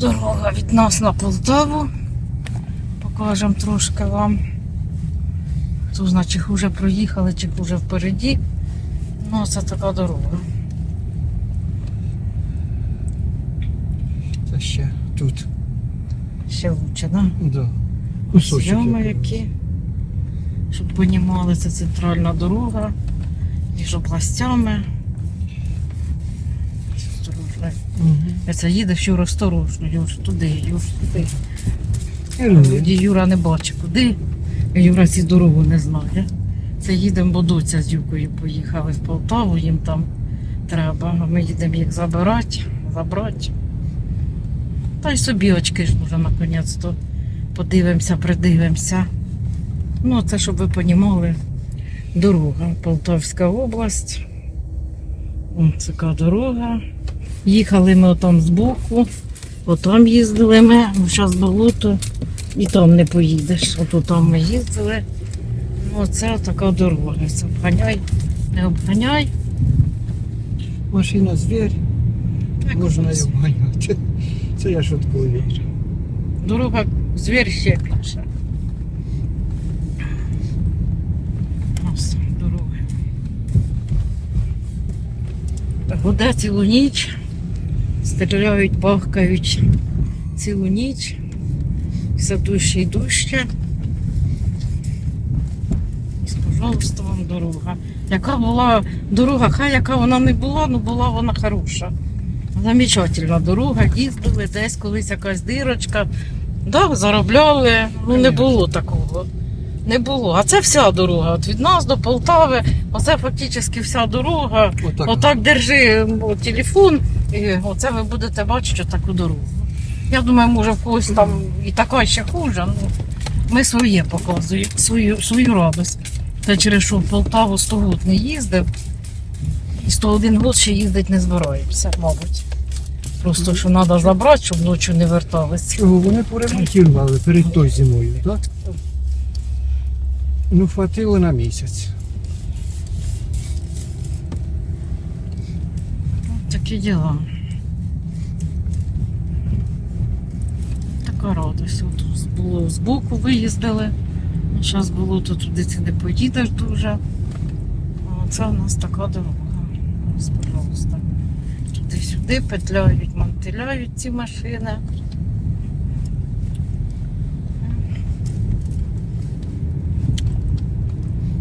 Дорога від нас на Полтаву. Покажемо трошки вам. Тут, значить, хуже проїхали, чи хуже впереді. Ну, це така дорога. Це ще тут. Ще лучше, да? Да. Зйоми які. Щоб понімали, це центральна дорога між областями. Мгм. Це їдеш Юра осторожно, Юр, туди, Юр, туди. Тоді Юра не бачить куди. Юра ці дорогу не знає. Це їдемо, бо доця з Юкою поїхали в Полтаву, їм там треба. А ми їдемо їх забирати, забрати. Та й собі очки ж може наконець-то подивимося, придивимося. Ну, це щоб ви понімали. Дорога. Полтавська область. Ось така дорога. Їхали ми отам збоку, отам їздили ми, ну зараз болото, і там не поїдеш. Ото там ми їздили. Ну, оце така дорога. Це обганяй, не обганяй. Машина звір, Так, можна її обганяти. Це я швидко вірю. Дорога звір ще більше. Ось дорога. Гуде цілу ніч, стріляють, бахкають цілу ніч. Все дужче і дужче. Ось, пожалуйста, вам дорога. Яка була дорога, хай яка вона не була, ну була вона хороша. Замечательна дорога, їздили десь колись якась дирочка. Да, заробляли, ну не було такого. Не було. А це вся дорога. От від нас до Полтави, оце фактично вся дорога. Отак. Отак держи телефон, і оце ви будете бачити таку дорогу. Я думаю, може в когось там і така ще хуже. Ну, ми своє показуємо, свою, свою радость. Та через що в Полтаву 100 год не їздив, і 101 год ще їздити не збираємося, мабуть. Просто що треба забрати, щоб ночі не вертались. Чого вони поремонтували перед той зимою, так? Ну, хватило на місяць. Такі. Така радость. От було збоку виїздили. Зараз було то туди ти не поїдеш дуже. Це у нас така дорога. Ось, пожалуйста. Туди-сюди петляють, мантиляють ці машини.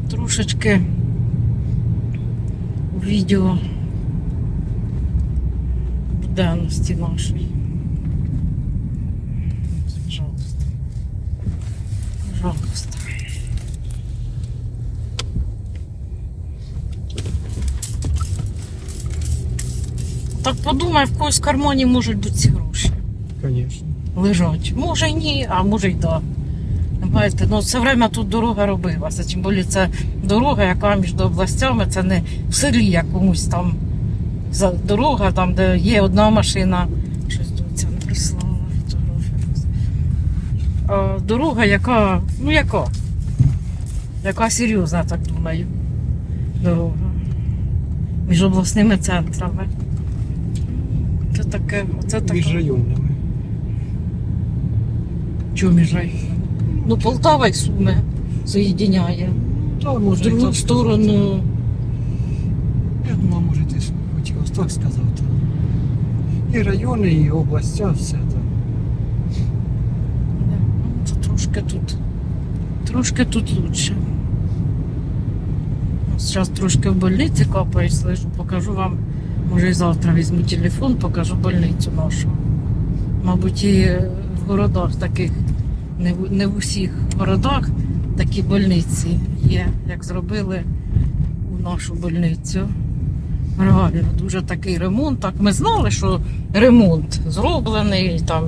Трошечки у відео буденності нашої. Пожалуйста. Пожалуйста. Так подумай, в когось в кармані можуть бути ці гроші Звісно. лежать. Може й ні, а може й да. Знаєте, ну все время тут дорога робилася. Тим більше це дорога, яка між областями, це не в селі якомусь там дорога, там, де є одна машина. Щось доця не прислала фотографію. А, дорога, яка, ну яка? Яка серйозна, так думаю. Дорога. Між обласними центрами. Це таке, це таке. Між районними. Чого між районами? Ну, Полтава і Суми соєдиняє. Та, В другу сторону. Я думав, може, ти хотів так сказати. І райони, і областя, все так. Да, ну, Це трошки тут. Трошки тут лучше. Зараз трошки в больниці капаю, слежу, покажу вам. Може і завтра візьму телефон, покажу больницю нашу. Мабуть, і в городах таких, не в, не в усіх городах такі больниці є, як зробили у нашу больницю. Реально, дуже такий ремонт. Так ми знали, що ремонт зроблений, там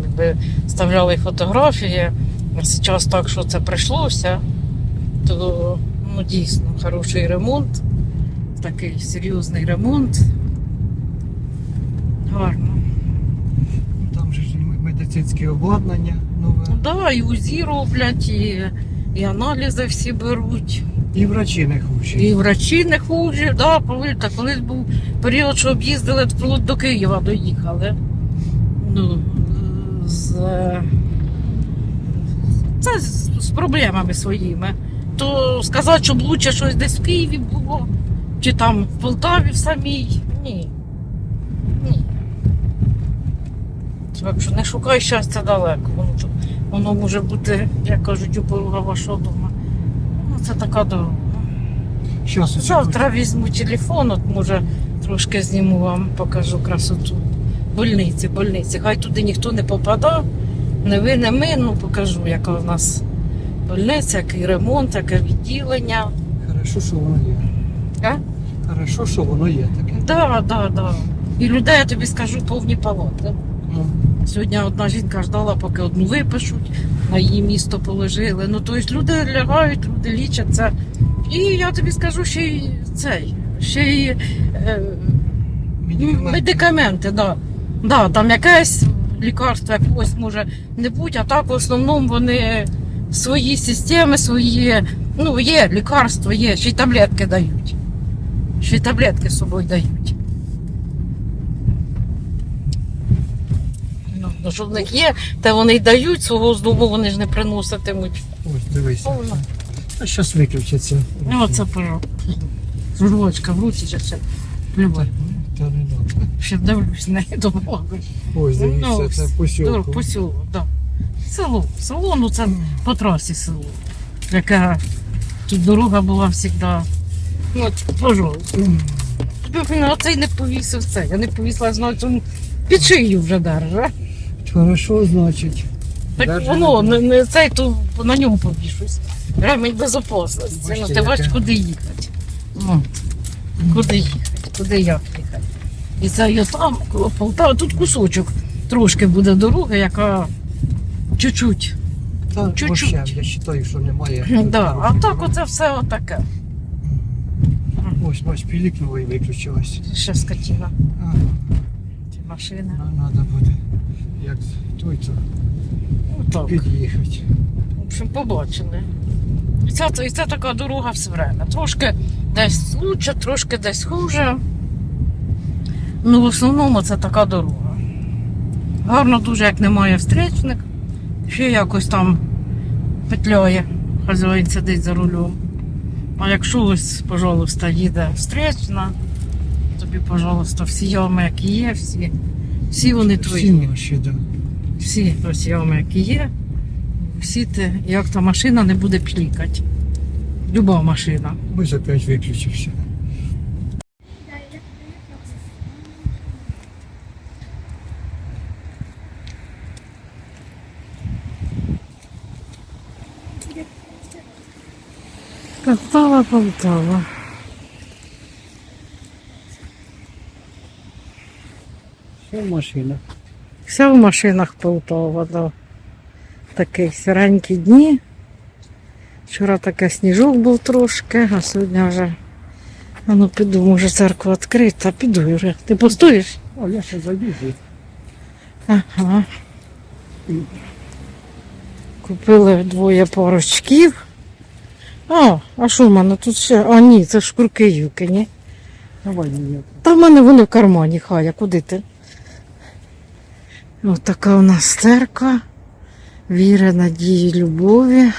вставляли фотографії. А зараз так, що це прийшлося, то ну, дійсно хороший ремонт, такий серйозний ремонт. Гарно. Там же ж медицинське обладнання нове. Ну да, і УЗІ роблять, і, і аналізи всі беруть. І врачі не хуже. І врачі не хуже, да, повірте, колись був період, що об'їздили вплоть до Києва доїхали. Ну, з, це з, з проблемами своїми. То сказати, щоб лучше щось десь в Києві було, чи там в Полтаві в самій. Ні. Ні. Так що не шукай щастя далеко. Воно, воно може бути, як кажуть, у порога вашого дому. Ну, це така дорога. Щас, Завтра візьму телефон, от може трошки зніму вам, покажу красоту. Больниці, больниці. Хай туди ніхто не попадав, не ви, не ми, ну покажу, яка у нас больниця, який ремонт, яке відділення. Хорошо, що воно є. А? Хорошо, що воно є таке. Да, да, да. І людей, я тобі скажу, повні палати. Ну, Сьогодні одна жінка ждала, поки одну випишуть, на її місто положили. Ну, тобто люди лягають, люди лічаться. І я тобі скажу, ще й цей, ще й е, медикаменти. да. Да, там якесь лікарство якогось може не бути, а так в основному вони свої системи, свої, ну, є лікарство, є, ще й таблетки дають. Ще й таблетки з собою дають. Ну, ну, що в них є, те вони й дають, свого з дому вони ж не приноситимуть. Ось, дивися. Повно. А зараз виключиться. Ну, оце пожалуйста. Журочка в руці ще все. Плювай. Та не надо. Ще дивлюсь, не допомагаю. Ось, Ну, дивіться, це Дур, посілку. посілок, да. Село. Село, ну це по трасі село. Яка тут дорога була завжди. Ну, от, пожалуйста. Тобі він оцей не повісив це. Я не повісила, значить, він під шию вже держа. Хорошо, значить. Так Держи воно, не, не цей, то на ньому повішусь. Ремень безопасності. Ну, ти бачиш, куди їхати. Ну, куди їхати, куди як їхати. І це я там, коло Полтави, тут кусочок трошки буде дороги, яка чуть-чуть. Та, Чуть-чуть. вообще, я вважаю, що немає. Да. А так оце все отаке. Ось, ось, пілікнуло і виключилось. Ще скотіна. Ага. Ці машини. Нам треба буде, як той, то Отак. під'їхати. В общем, побачили. І це, і це така дорога все время. Трошки десь лучше, трошки десь хуже. Ну, в основному це така дорога. Гарно дуже, як немає встречник. Ще якось там петляє, хазяїн сидить за рулем. А якщо ось, пожалуйста, їде встречна, тобі, пожалуйста, всі ями, які є, всі, всі вони твої. Всі наші, да. Всі ось ями, які є, всі те, як та машина не буде плікати. Люба машина. Ось опять виключився. Полтава, Полтава. Що машина? Все в машинах Полтава, да. Такі сіренькі дні. Вчора таке сніжок був трошки, а сьогодні вже. А ну піду, може церква відкрита, піду вже. Ти постоїш? О, я ще заїду. Ага. Купили двоє парочків. А, а що в мене тут ще? А ні, це ж курки юки, ні? Давай. Та в мене вони в кармані, хай, а куди ти? Ось така у нас церква. Віри, надії, любові.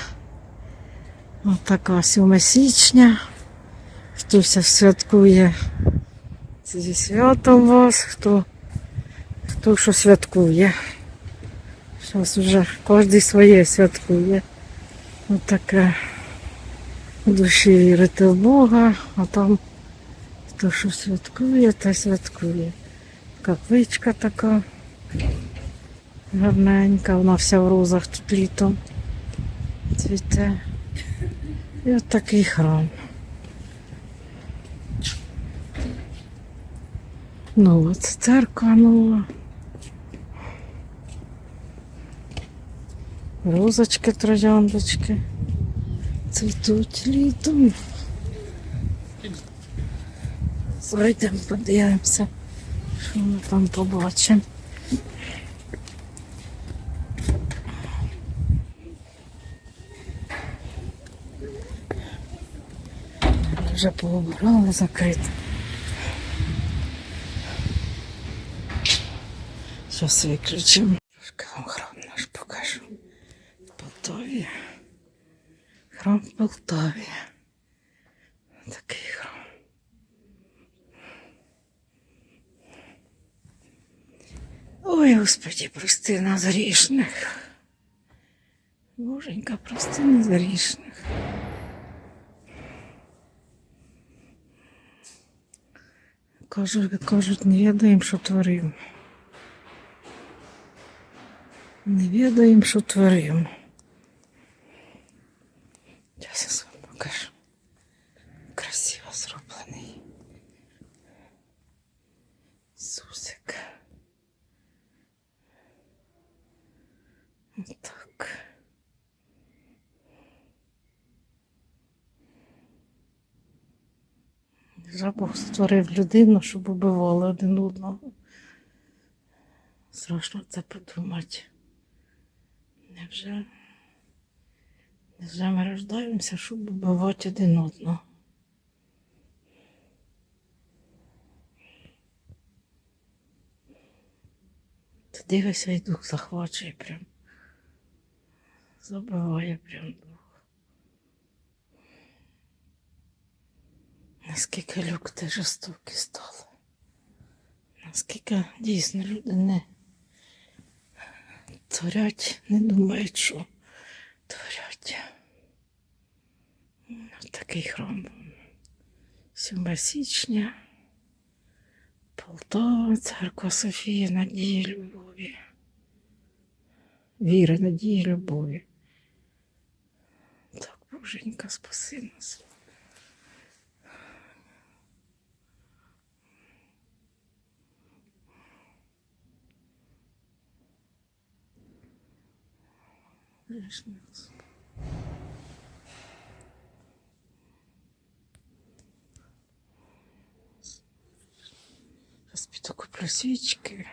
Ось така 7 січня. Хтось святкує зі святом вас, хто, хто що святкує. Зараз вже кожен своє святкує. Ось таке. В душі вірити в Бога, а там Хто що святкує, та святкує. Капличка така гарненька, вона вся в розах тут літом цвіте. І от такий храм. Ну, це церква нова. Розочки, трояндочки. Цвітуть літом. Зайдемо, подивимося, що ми там побачимо. Вже пообирали закрито. Зараз виключимо. Трошки вам храм наш покажу. В Полтаві. Храм в Полтаві. Такий храм. Ой, Господи, прости нас грішних. Боженька, прости нас грішних. Кажуть, кажуть, не відаємо, що творимо. Не відаємо, що творимо. Зараз я вам покажу. Красиво зроблений. Сусик. Так. Вже Бог створив людину, щоб убивали один одного. Страшно це подумати. Невже, невже ми рождаємося, щоб убивати один одного? Ти дивишся і дух захвачує прям. Забиває прям дух. Наскільки люди жорстокі стали. Наскільки дійсно люди не творять, не думають, що творять. Ось Такий храм. 7 січня. Полтава, церква Софія, надії любові. Віри, надії, любові. Так, Боженька, спаси нас. Грішниць. Зараз піду куплю свічки.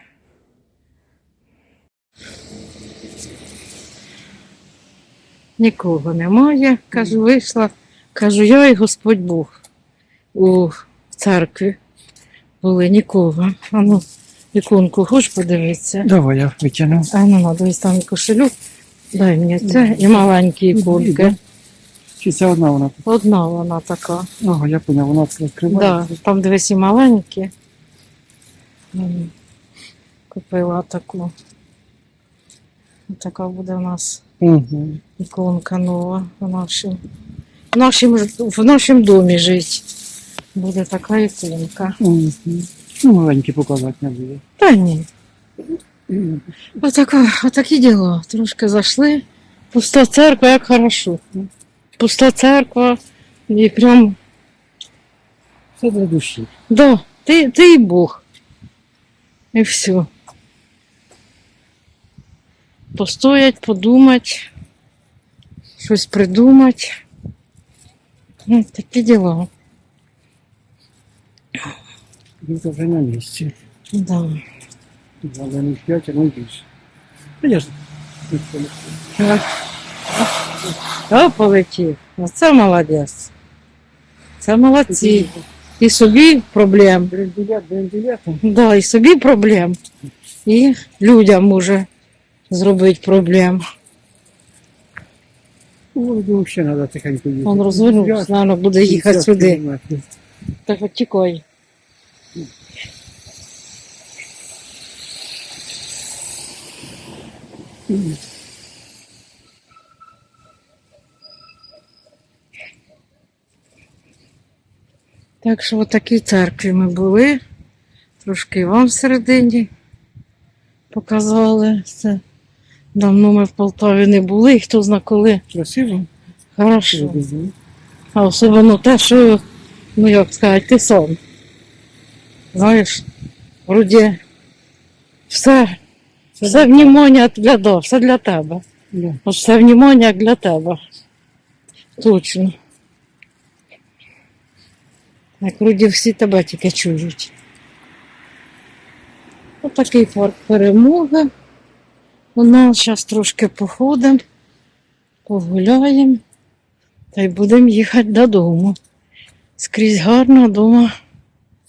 Нікого немає. Кажу, вийшла. Кажу, я і Господь Бог у церкві були нікого. А ну, іконку, хочеш подивитися? Давай я витягну. А ну, надо дивись там кошелюк. Дай мені це і маленькі іконки. Чи це одна вона? Одна вона така. Ага, я поняв, вона це Да, там дивись і маленькі. Купила таку. Така буде у нас Угу. іконка нова в нашому. В нашому, в нашому домі жить. Буде така іконка. Угу. Ну, маленькі показати не буде. Та ні. Отака, отакі діла. Трошки зайшли. Пуста церква, як хорошо. Пуста церква. І прям, Це для душі. да, ти, ти і Бог. І все. Постоять, подумать, щось придумати. Ну, такі діла. Він вже на місці. Да. Але не п'ять, а не більше. А я ж тут полетів. О, полетів. Оце молодець. Це молодці. І собі проблем. Да, і собі проблем. І людям може зробити проблем. Ну, взагалі треба тихенько їхати. Він розвернувся, мабуть, буде їхати сюди. Так от тікай. Так що в такій церкві ми були. Трошки вам всередині показали. Це давно ми в Полтаві не були, і хто зна коли. Красиво. Хорошо. А особливо те, що, ну як сказати, ти сам. Знаєш, вроді все, все внимання для да, все для тебе. От все внимання для тебе. Точно. Як вроді всі тебе тільки чують. Отакий парк перемоги. У нас зараз трошки походимо, погуляємо. Та й будемо їхати додому. Скрізь гарно вдома.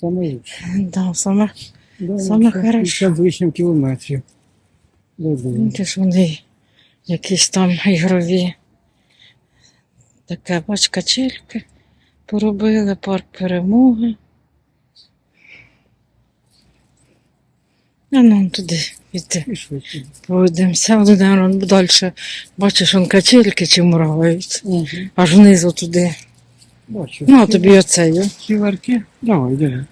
Саме. Да, саме Да, Саме хорошо. 50 з кілометрів. Добре. Ж вони якісь там ігрові. Таке, бач, качельки поробили, парк перемоги. А ну туди йти. Пішли. Пройдемося, далі. Далі. Бачиш, он качельки чи моргають. Угу. Аж внизу туди. Бачу. Ну, а тобі оцею. Сіверки? Давай, йди.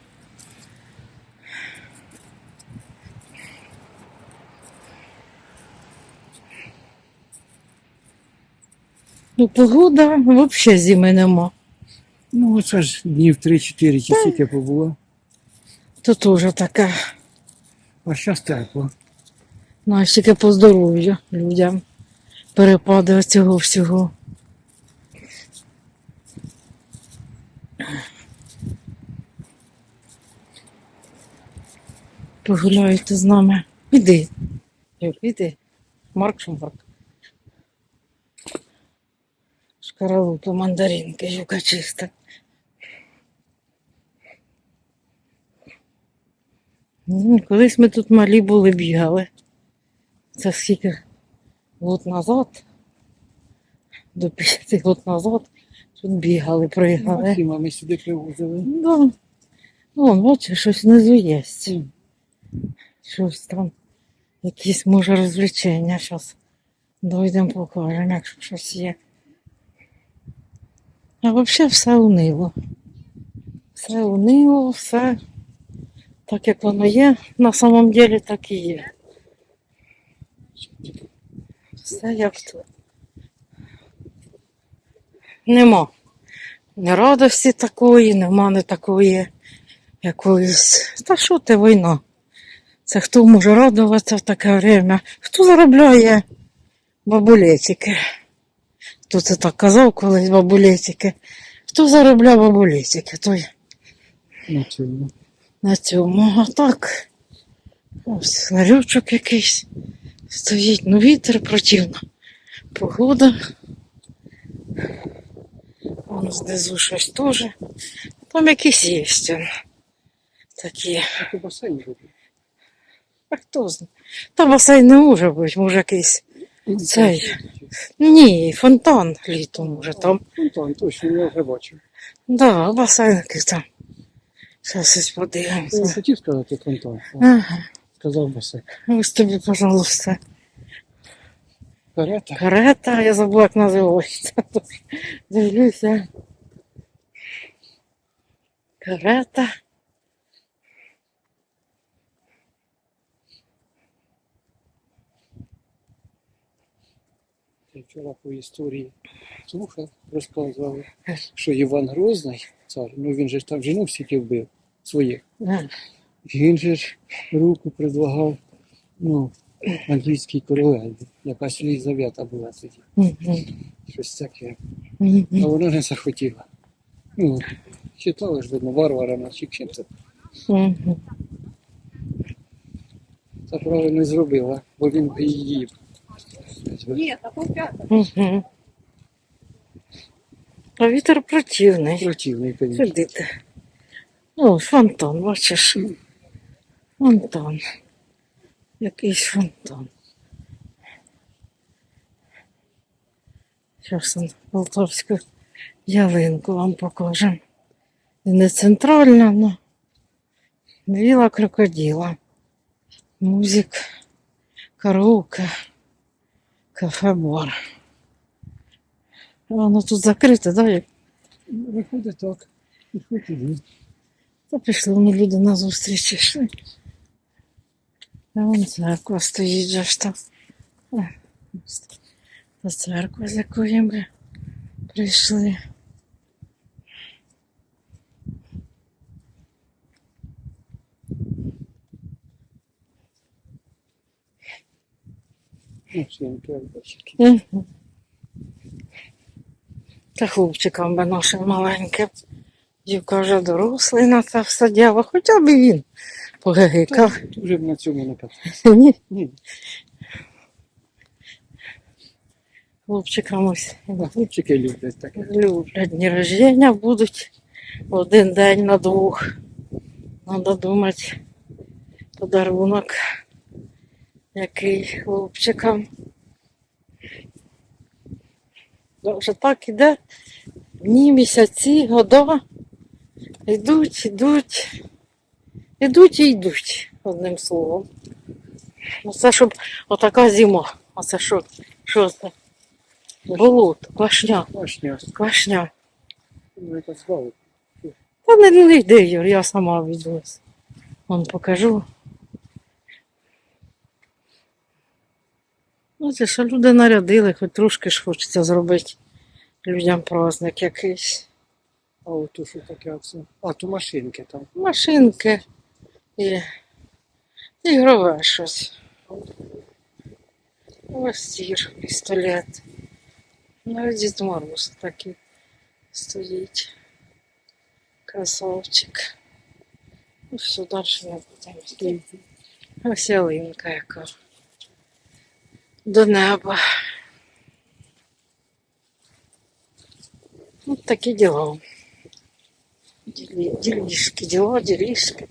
Ну, погода взагалі зими нема. Ну, оце ж днів 3-4 чи скільки побуло. Тут теж таке. А зараз тепло. Знаєш, тільки по здоров'ю людям. Перепади цього всього. Погуляйте з нами. Іди. Іди. Марк Шумбарк. Шкаралупи, мандаринки, юка чиста. Ну, колись ми тут малі були, бігали. Це скільки год назад, до 50 год назад, тут бігали, пригали. Максима ми сюди привозили. Да. Вон, бачиш, щось внизу є. Щось там, якісь може розвлечення. Зараз дойдемо покажемо, якщо щось є. А взагалі все унило. Все унило, все так як воно є, на самом деле так і є. Все як тут. Нема. Ні радості такої, нема не такої якоїсь. Та що ти війна? Це хто може радуватися в таке время? Хто заробляє бабулетики? Хто це так казав колись бабулетики? Хто заробляє бабулетики? Той На цьому. на цьому. А так, ось ларючок якийсь стоїть, ну вітер противно. Погода. Вон знизу щось теж. Там якісь є такі. А хто знає? Та басейн не може бути, може якийсь. Цей. Ні, фонтан літом може там. Фонтан, точно, я вже бачив. Да, басейн якийсь там. Зараз ось Я подивимося. хотів сказати фонтан, Ага, сказав басейн. ось тобі, пожалуйста. Карета. Карета, я забула, як називається. Дивлюся. Карета. Я вчора по історії слухав, розказували, що Іван Грозний, цар, ну він же ж там жінок всіх вбив своїх. Він же ж руку предлагав ну, англійській королеві. Якась Єлизавета була тоді. Щось таке. А вона не захотіла. Ну, читала ж, видно, варвара чи чим це. Та правильно зробила, бо він би її Ні, та поп'ята. Мгм. А вітер противний. противний, звісно. Сидите. О, фонтан, бачиш. Фонтан. Якийсь фонтан. Зараз он полтавську ялинку вам покажемо. Не центральна, але віла крокодила. Музик, караоке, кафе-бар. Воно тут закрите, да? як Виходить так. Виходить туди. Та пішли вони люди на зустріч йшли. А вон церква стоїть же ж там. Е, Та церква, з якої ми прийшли. Та хлопчикам би нашим маленьким. Дівка вже дорослий на це все діло, хоча б він погигикав. Вже б на цьому не катався. Ні, Ні, хлопчикам ось а хлопчики люблять таке. люблять дні рождення будуть один день на двох. Надо думати подарунок Який хлопчикам. Ну, Вже так іде. Дні, місяці, года. Йдуть, йдуть. Ідуть і йдуть, одним словом. Ну це щоб отака зима. А це що? Що це? Болото, квашня, Башня. квашня. Ну. Та не, не йди, Юр, я сама відвез. Вон покажу. Ну, це що люди нарядили, хоч трошки ж хочеться зробити людям праздник якийсь. А от тут що таке оце? А, то машинки там. Машинки і ігрове щось. Ластір, пістолет. Навіть Дід Мороз такий стоїть. Красавчик. Ну, все, далі не будемо. Ось ялинка яка. До неба. Ось такі діла. Ділі, ділішки, діла, ділішки.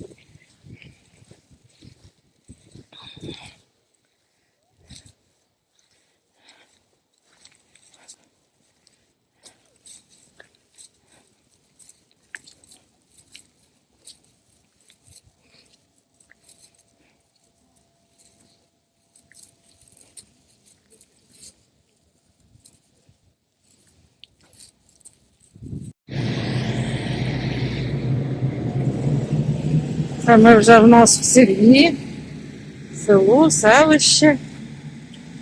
Це ми вже в нас в селі, село, селище.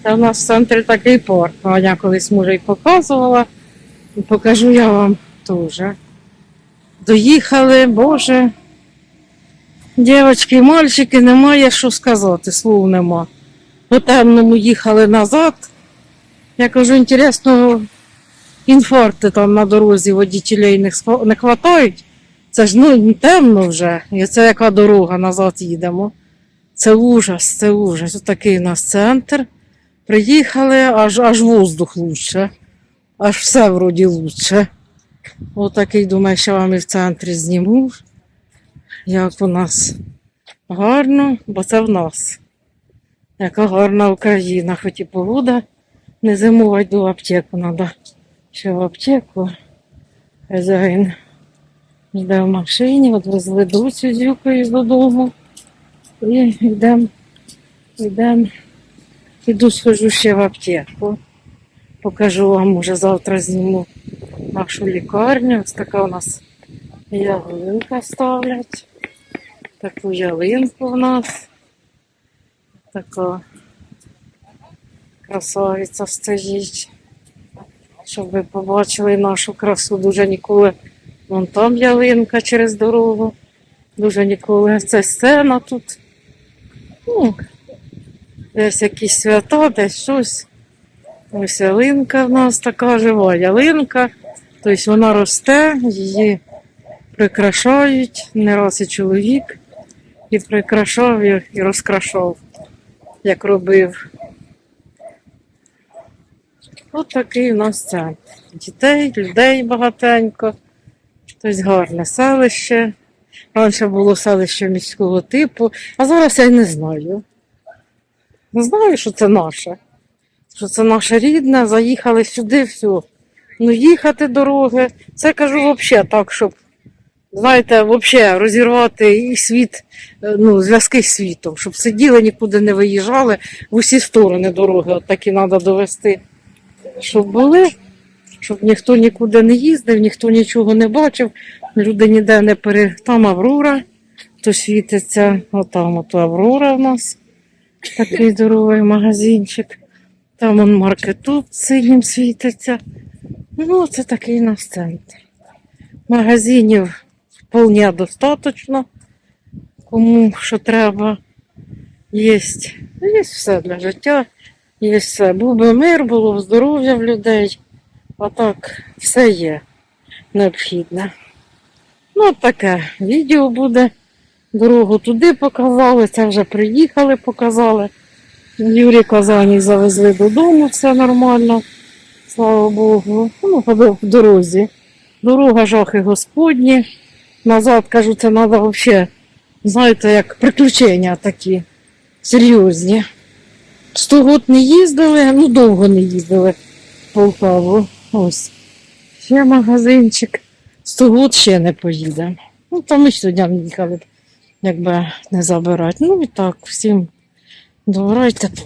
Це в нас в центрі такий парк. Аня колись може і показувала. І покажу я вам теж. Доїхали, Боже. Дівчатки мальчики, немає що сказати, слов нема. По темному їхали назад. Я кажу, інтересно, інфаркти там на дорозі водітелей не, хватають. Це ж ну темно вже. І це яка дорога назад їдемо. Це ужас, це ужас. Ось такий у нас центр. Приїхали, аж аж воздух лучше. Аж все вроді лучше. Отакий, думаю, що вам і в центрі зніму. Як у нас гарно, бо це в нас. Яка гарна Україна, хоч і погода. Не зимувати до аптеку треба. Ще в аптеку. Хазяїн. Йде в машині, от везли Дуцю з Юкою додому. І йдемо, йдемо. Іду схожу ще в аптеку. Покажу вам, може завтра зніму нашу лікарню. Ось така у нас ялинка ставлять. Таку ялинку в нас. Така красавиця стоїть. Щоб ви побачили нашу красу дуже ніколи. Вон там ялинка через дорогу. Дуже ніколи. Це сцена тут. Ну, десь якісь свята, десь щось. Ось ялинка в нас така жива ялинка. Тобто вона росте, її прикрашають. Не раз і чоловік і прикрашав, і, розкрашав, як робив. От такий у нас центр. Дітей, людей багатенько. Щось гарне селище. Раніше було селище міського типу, а зараз я й не знаю. Не знаю, що це наше. Що це наше рідне, заїхали сюди, все. Ну, їхати дороги. Це кажу взагалі так, щоб, знаєте, взагалі розірвати і світ, е, ну, зв'язки з світом, щоб сиділи, нікуди не виїжджали, в усі сторони дороги, от такі треба довести, щоб були щоб ніхто нікуди не їздив, ніхто нічого не бачив, люди ніде не пере. Там Аврора, то світиться, отам ото Аврора в нас, такий здоровий магазинчик. Там он маркетут синім світиться. Ну, це такий у нас центр. Магазинів вполне достатньо, кому що треба. Є, є все для життя, є все. Був би мир, було б здоров'я в людей. А так, все є необхідне. Ну, таке відео буде. Дорогу туди показали, це вже приїхали, показали. Юрій Казані завезли додому, все нормально. Слава Богу. Ну, по дорозі. Дорога жахи Господні. Назад, кажу, це треба взагалі, знаєте, як приключення такі серйозні. Сто год не їздили, ну довго не їздили в Полтаву. Ось. Ще магазинчик. Сугут ще не поїде. Ну, то ми сьогодні їхали, якби не забирати. Ну і так, всім добра й тепла.